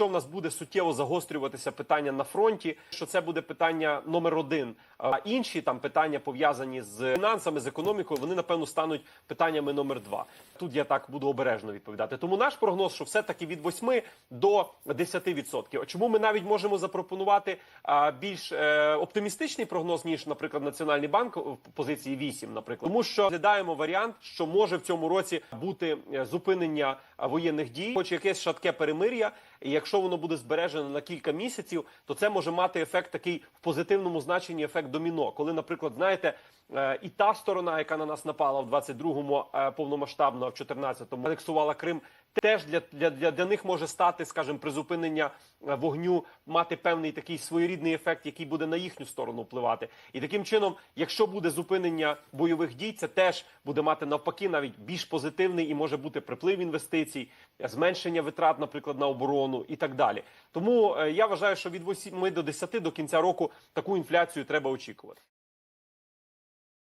якщо в нас буде суттєво загострюватися питання на фронті, що це буде питання номер один. А інші там питання пов'язані з фінансами, з економікою, вони напевно стануть питаннями номер два. Тут я так буду обережно відповідати. Тому наш прогноз, що все таки від 8 до 10%. Чому ми навіть можемо запропонувати більш е, оптимістичний прогноз ніж, наприклад, Національний банк в позиції 8, наприклад, тому що розглядаємо варіант, що може в цьому році бути е, зупинення воєнних дій, хоч якесь шатке перемир'я. І якщо воно буде збережено на кілька місяців, то це може мати ефект такий в позитивному значенні ефект доміно. Коли, наприклад, знаєте, е, і та сторона, яка на нас напала в 22-му е, повномасштабно, а в 14-му анексувала Крим, теж для, для, для, для них може стати, скажімо, призупинення е, вогню, мати певний такий своєрідний ефект, який буде на їхню сторону впливати. І таким чином, якщо буде зупинення бойових дій, це теж буде мати навпаки навіть більш позитивний і може бути приплив інвестицій, зменшення витрат, наприклад, на оборону і так далі. Тому е, я вважаю, що від 8 до 10 до кінця року таку інфляцію треба очікувати.